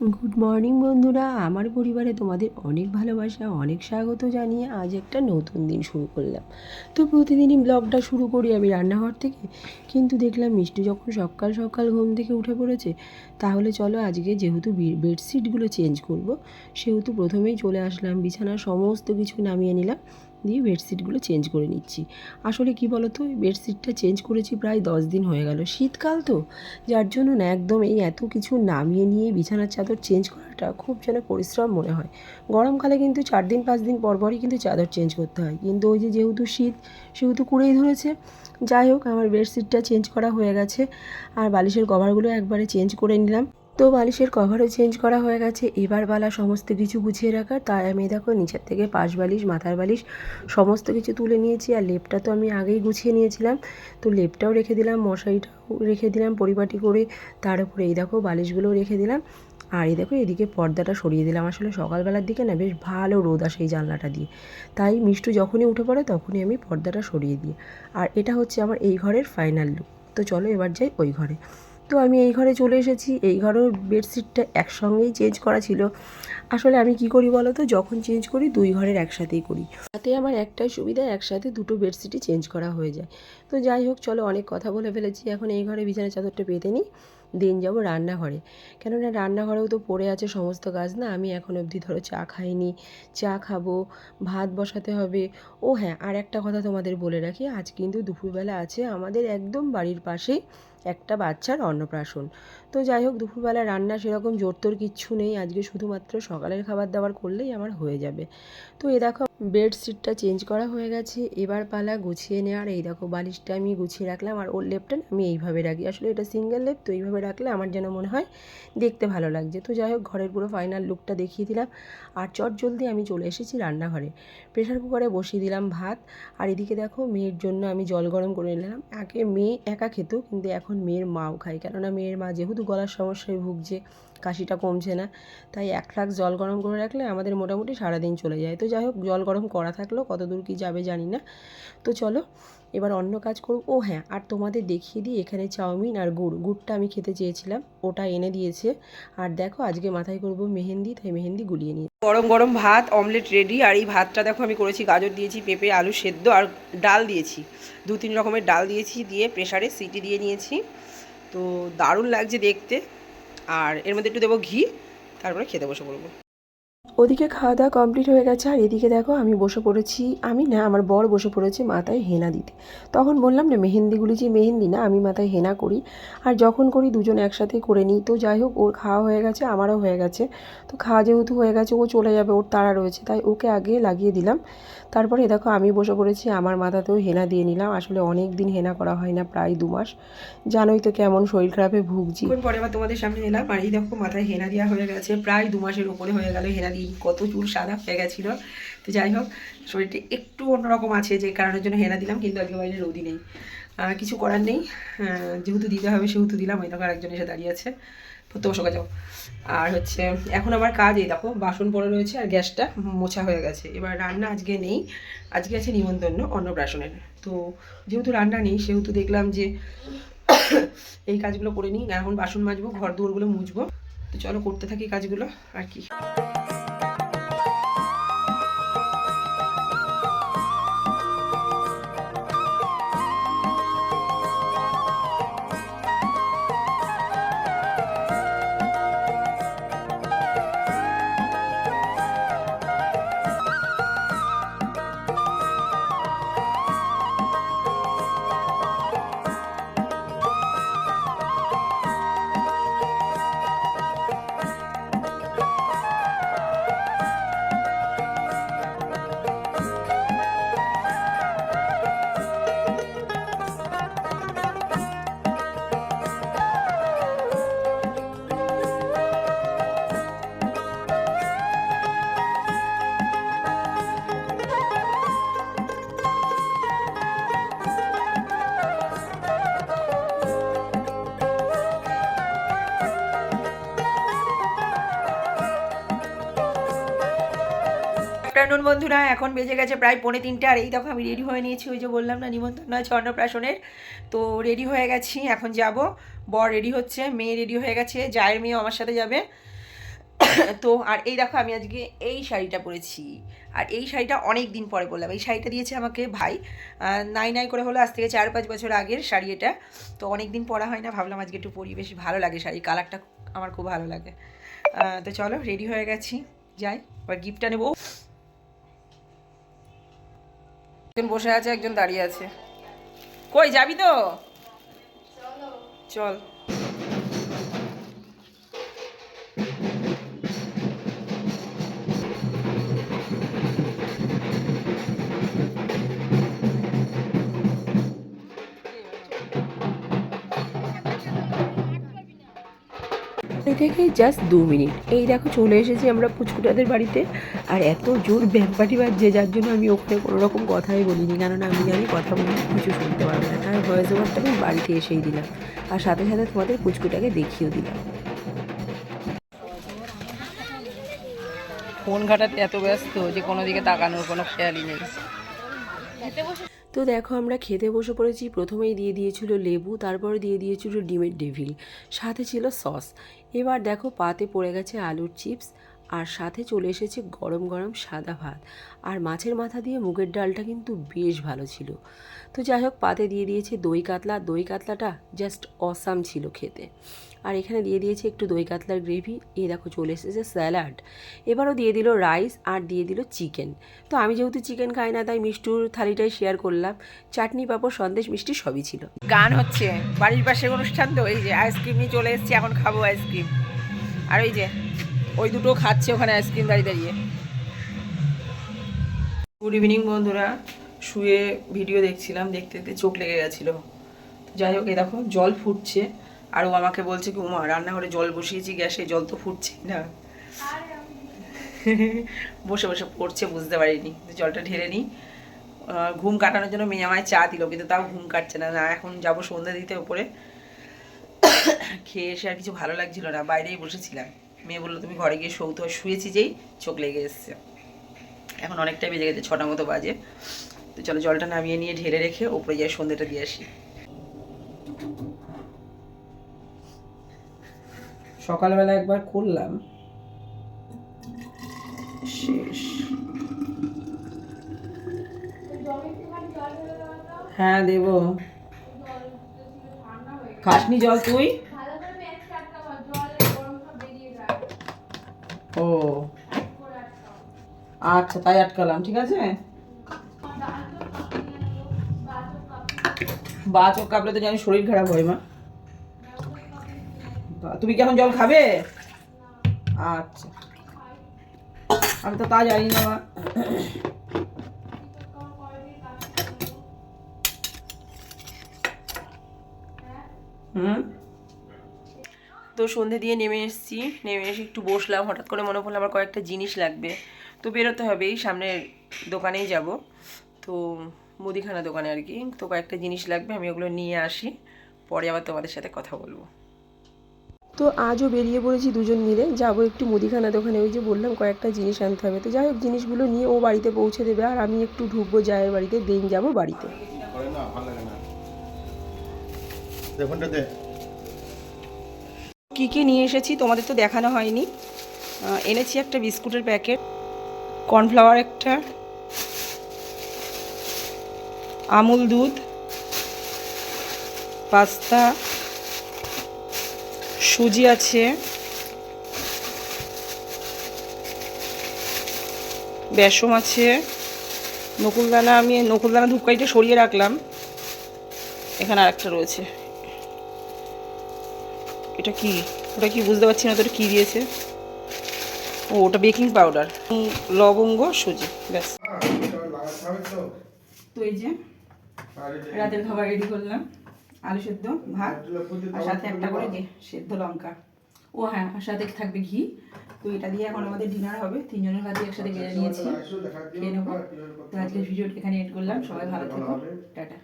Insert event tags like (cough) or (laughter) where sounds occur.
Good morning বন্ধুরা। আমার পরিবারে তোমাদের অনেক ভালোবাসা, অনেক স্বাগত জানিয়ে আজ একটা নতুন দিন শুরু করলাম। তো প্রতিদিনই ব্লগটা শুরু করি আমি রান্নাঘর থেকে। কিন্তু দেখলাম মিষ্টি যখন সকাল সকাল ঘুম থেকে উঠে পড়েছে, তাহলে চলো আজকে যেহেতু বেডশিটগুলো চেঞ্জ করব, সেহেতু প্রথমেই চলে আসলাম, বিছানার সমস্ত কিছু নামিয়ে নিলাম। দিয়ে বেডশিটগুলো চেঞ্জ করে নিচ্ছি। আসলে কি বলো তো বেডশিটটা চেঞ্জ করেছি প্রায় দশ দিন হয়ে গেল। শীতকাল তো, যার জন্য না একদম এই এত কিছু নামিয়ে নিয়ে বিছানার চাদর চেঞ্জ করাটা খুব যেন পরিশ্রম মনে হয়। গরমকালে কিন্তু চার দিন, পাঁচ দিন পর পরই কিন্তু চাদর চেঞ্জ করতে হয়। কিন্তু ওই যে যেহেতু শীত, সেহেতু কুড়েই ধরেছে। যাই হোক, আমার বেডশিটটা চেঞ্জ করা হয়ে গেছে। আর বালিশের কভারগুলো একবারে চেঞ্জ করে নিলাম। তো বালিশের কভারও চেঞ্জ করা হয়ে গেছে। এবার বালা সমস্ত কিছু গুছিয়ে রাখার। তাই আমি দেখো নিচের থেকে পাশ বালিশ, মাথার বালিশ সমস্ত কিছু তুলে নিয়েছি। আর লেপটা তো আমি আগেই গুছিয়ে নিয়েছিলাম। তো লেপটাও রেখে দিলাম, মশারিটাও রেখে দিলাম, পরিপাটি করে তার উপরে এই দেখো বালিশগুলোও রেখে দিলাম। আর এই দেখো এদিকে পর্দাটা সরিয়ে দিলাম। আসলে সকালবেলার দিকে না বেশ ভালো রোদ আসে এই জানলাটা দিয়ে। তাই মিষ্টু যখনই উঠে পড়ে তখনই আমি পর্দাটা সরিয়ে দিই। আর এটা হচ্ছে আমার এই ঘরের ফাইনাল লুক তো চলো এবার যাই ওই ঘরে। তো আমি এই ঘরে চলে এসেছি। এই ঘরেও বেডশিটটা একসঙ্গেই চেঞ্জ করা ছিল। আসলে আমি কি করি বলো তো যখন চেঞ্জ করি, দুই ঘরের একসাথেই করি। তাতে আমার একটাই সুবিধা, একসাথে দুটো বেডশিটই চেঞ্জ করা হয়ে যায়। তো যাই হোক, চলো অনেক কথা বলে ফেলেছি। এখন এই ঘরে বিছানা চাদরটা পেতে নিই, দিন যাব রান্নাঘরে। কেননা রান্নাঘরেও তো পড়ে আছে সমস্ত কাজ না, আমি এখন অবধি ধরো চা খাইনি। চা খাব, ভাত বসাতে হবে। ও হ্যাঁ আর একটা কথা তোমাদের বলে রাখি, আজ কিন্তু দুপুরবেলা আছে আমাদের একদম বাড়ির পাশেই একটা বাচ্চার অন্নপ্রাশন। তো যাই হোক, দুপুরবেলা রান্না সেরকম জোরতোর কিচ্ছু নেই। আজকে শুধুমাত্র সকালের খাবার দাবার করলেই আমার হয়ে যাবে। তো এ দেখো, বেডশিটটা চেঞ্জ করা হয়ে গেছে। এবার পালা গুছিয়ে নেওয়ার। এই দেখো, বালিশটা আমি গুছিয়ে রাখলাম আর ওর লেপটা আমি এইভাবে রাখি। আসলে এটা সিঙ্গেল লেপ, তো এইভাবে রাখলে আমার যেন মনে হয় দেখতে ভালো লাগছে। তো যাই হোক, ঘরের পুরো ফাইনাল লুকটা দেখিয়ে দিলাম আর চট জলদি আমি চলে এসেছি রান্নাঘরে। প্রেশার কুকারে বসিয়ে দিলাম ভাত। আর এদিকে দেখো, মেয়ের জন্য আমি জল গরম করে নিলাম। আগে মেয়ে একা খেত, কিন্তু এখন মেয়ের মাও খাই কেননা মেয়ের মা যেহেতু গলার সমস্যায় ভুগছে, কাশিটা কমছে না, তাই এক ফ্লাক্স জল গরম করে রাখলে আমাদের মোটামুটি সারাদিন চলে যায়। তো যাই হোক, জল গরম করা থাকলেও কত দূর কী যাবে জানি না। তো চলো, এবার অন্য কাজ করব। ও হ্যাঁ আর তোমাদের দেখিয়ে দিই এখানে চাউমিন আর গুড়। গুড়টা আমি খেতে চেয়েছিলাম, ওটা এনে দিয়েছে। আর দেখো, আজকে মাথায় করব মেহেন্দি, তাই মেহেন্দি গুলিয়ে নিয়ে গরম গরম ভাত, অমলেট রেডি আর এই ভাতটা দেখো আমি করেছি, গাজর দিয়েছি, পেঁপে, আলু সেদ্ধ, আর ডাল দিয়েছি। দু তিন রকমের ডাল দিয়েছি, দিয়ে প্রেশারে সিটি দিয়ে নিয়েছি। তো দারুণ লাগছে দেখতে। আর এর মধ্যে একটু দেবো ঘি, তারপরে খেতে বসে পড়ব ওদিকে খাওয়া দাওয়া কমপ্লিট হয়ে গেছে আর এদিকে দেখো আমি বসে পড়েছি। আমি না, আমার বর বসে পড়েছে মাথায় হেনা দিতে। তখন বললাম না, মেহেন্দিগুলি যে মেহেন্দি না, আমি মাথায় হেনা করি। আর যখন করি, দুজন একসাথে করে নিই। তো যাই হোক, ওর খাওয়া হয়ে গেছে, আমারও হয়ে গেছে। তো খাওয়া যেহেতু হয়ে গেছে, ও চলে যাবে, ওর তাড়া রয়েছে। তাই ওকে আগে লাগিয়ে দিলাম। তারপরে দেখো, আমি বসে পড়েছি, আমার মাথাতেও হেনা দিয়ে নিলাম। আসলে অনেক দিন হেনা করা হয় না, প্রায় দু মাস। জানোই তো কেমন শরীর খারাপে ভুগছি। পরে আবার তোমাদের সামনে এলাম আর এই দেখো, মাথায় হেনা দেওয়া হয়ে গেছে, প্রায় দু মাসের উপরে হয়ে গেল হেনা দিয়ে কত চুল সাদা হয়ে গেছিল। তো যাই হোক, শরীরটা একটু অন্যরকম আছে যে কারণের জন্য হেনা দিলাম, কিন্তু আজকে বাইরে রোদই নেই। কিছু করার নেই যেহেতু দিতে হবে সেহেতু দিলাম, ওই দেখো একজন এসে দাঁড়িয়ে আছে। তো বসে যাও। আর হচ্ছে, এখন আমার কাজ, এই দেখো, বাসন পড়ে রয়েছে আর গ্যাসটা মোছা হয়ে গেছে। এবার রান্না আজকে নেই, আজকে আছে নিমন্ত্রণ, অন্নপ্রাশনের। তো যেহেতু রান্না নেই, সেহেতু দেখলাম যে (coughs) এই কাজগুলো করে নিই। এখন বাসন মাজবো, ঘর দুয়ারগুলো মুছবো। তো চলো, করতে থাকি কাজগুলো, আর কি। আফটারনুন বন্ধুরা, এখন বেজে গেছে প্রায় পৌনে তিনটে, আর এই দেখো আমি রেডি হয়ে নিয়েছি, ওই যে বললাম না, নিমন্ত্রণ আছে অন্নপ্রাশনের তো রেডি হয়ে গেছি, এখন যাব। বর রেডি হচ্ছে, মেয়ে রেডি হয়ে গেছে, জায়ের মেয়েও আমার সাথে যাবে। (coughs) তো, আর এই দেখো আমি আজকে এই শাড়িটা পরেছি। আর এই শাড়িটা অনেক দিন পরে পরলাম। এই শাড়িটা দিয়েছে আমাকে ভাই নাই নাই করে হলো, আজ থেকে চার পাঁচ বছর আগের শাড়ি এটা। তো অনেক দিন পরা হয় না, ভাবলাম আজকে একটু পরি, বেশ ভালো লাগে শাড়ি, কালারটা আমার খুব ভালো লাগে। তো চলো রেডি হয়ে গেছি, যাই, এবার গিফটটা নেব। একজন বসে আছে একজন দাঁড়িয়ে আছে। কই যাবি তো? চল। থেকে জাস্ট দু মিনিট। এই দেখো চলে এসেছি আমরা পুচকুটাদের বাড়িতে। আর এত জোর ব্যাগপাটি বাজছে, যার জন্য আমি ওখানে কোনো রকম কথাই বলিনি, কেননা আমি জানি কথা বলে কিছু শুনতে পারবে না। তাই ভয়েস ওভারটা আমি বাড়িতে এসেই দিলাম। আর সাথে সাথে তোমাদের পুচকুটাকে দেখিয়েও দিলাম। ফোন ঘাটাতে এত ব্যস্ত যে কোনো দিকে তাকানোর কোনো খেয়ালই নেই। তো দেখো আমরা খেতে বসে পড়েছি। প্রথমেই দিয়ে দিয়েছিল লেবু, তারপরে দিয়ে দিয়েছিল ডিমের ডেভিল, সাথে ছিল সস। এবার দেখো পাতে পড়ে গেছে আলুর চিপস আর সাথে চলে এসেছে গরম গরম সাদা ভাত। আর মাছের মাথা দিয়ে মুগের ডালটা কিন্তু বেশ ভালো ছিল। তো যাই হোক, পাতে দিয়ে দিয়েছে দই কাতলা। দই কাতলাটা জাস্ট অসাম ছিল খেতে। আর এখানে দিয়ে দিয়েছে একটু দই কাতলার গ্রেভি এ দেখো চলে এসেছে স্যালাড এবারও দিয়ে দিল রাইস আর দিয়ে দিল চিকেন তো আমি যেহেতু চিকেন খাই না, তাই মিষ্টুর থালিটাই শেয়ার করলাম। চাটনি পাঁপড়, সন্দেশ, মিষ্টি সবই ছিল। গান হচ্ছে। বাড়ির পাশে অনুষ্ঠান তো, এই যে আইসক্রিম নিয়ে চলে এসেছি, এখন খাব আইসক্রিম আর ওই যে ওই দুটো খাচ্ছে ওখানে আইসক্রিম দাঁড়িয়ে দাঁড়িয়ে। গুড ইভিনিং বন্ধুরা। শুয়ে ভিডিও দেখছিলাম, দেখতে দেখতে চোখ লেগে গেছিল। যাই হোক এই দেখো, জল ফুটছে। আর ও আমাকে বলছে কি, উমা, রান্নাঘরে জল বসিয়েছি, গ্যাসে জল তো ফুটছে না। (laughs) বসে বসে পড়ছে, বুঝতে পারিনি। জলটা ঢেলে নিই। ঘুম কাটানোর জন্য মেয়ে আমায় চা দিল, কিন্তু তাও ঘুম কাটছে না। না, এখন যাব সন্ধ্যা দিতে ওপরে। (coughs) খেয়ে এসে আর কিছু ভালো লাগছিল না, বাইরেই বসেছিলাম। মেয়ে বলল, তুমি ঘরে গিয়ে শৌত শুয়েছি যেই চোখ লেগে এসছে। এখন অনেকটাই বেজে গেছে, ছটা মতো বাজে। তো চলো জলটা নামিয়ে নিয়ে ঢেলে রেখে উপরে যাই, সন্ধ্যেটা দিয়ে আসি। সকালবেলা একবার করলাম। শেষ। হ্যাঁ দেব। খাসনি জল তুই? আচ্ছা তাই আটকালাম, ঠিক আছে? বা চোখ কাঁপলে তো জানি শরীর খারাপ হয়, মা। তুমি কি এখন জল খাবে? আচ্ছা। আমি তো তা জানি না, মা। হুম? তো সন্ধে দিয়ে নেমে এসেছি। নেমে এসে একটু বসলাম হঠাৎ করে মনে পড়ল আমার কয়েকটা জিনিস লাগবে। তো বেরোতে হবে এই সামনের দোকানেই যাব। তো মুদিখানা দোকানে আর কি তো কয়েকটা জিনিস লাগবে আমি ওগুলো নিয়ে আসি। পরে আবার তোমাদের সাথে কথা বলব। তো আজও বেরিয়ে পড়েছি দুজন মিলে যাব একটু মুদিখানা দোকানে ওই যে বললাম কয়েকটা জিনিস আনতে হবে। তো যাই হোক জিনিসগুলো নিয়ে ও বাড়িতে পৌঁছে দেবে আর আমি একটু ঢুকবো যায় বাড়িতে দিন যাব বাড়িতে করে না ভালো লাগে না দেখুনটা দে কী কী নিয়ে এসেছি তোমাদের তো দেখানো হয়নি। এনেছি একটা বিস্কুটের প্যাকেট, কর্নফ্লাওয়ার একটা, আমুল দুধ, পাস্তা, সুজি আছে বেসম আছে, নকুলদানা আমি নকুলদানা ধূপকাঠিটা সরিয়ে রাখলাম। এখানে আরেকটা রয়েছে। এটা কি? ওটা কি বুঝতে পারছি না তো ওটা কি দিয়েছে? ও, ওটা বেকিং পাউডার। লবঙ্গ, সুজি, ব্যাস। তো এই যে, রাতের খাবার রেডি করলাম, আলু সেদ্ধ, ভাত, আর সাথে একটা করে যে সেদ্ধ লঙ্কা। ও হ্যাঁ আর সাথে থাকবে ঘি। তো এটা দিয়ে এখন আমাদের ডিনার হবে। তিনজনের কাছে একসাথে বেড়ে নিয়েছি। খেয়ে নেব। তো আজকের ভিডিওটা এখানে এড করলাম। সবাই ভালো থেকো। টাটা।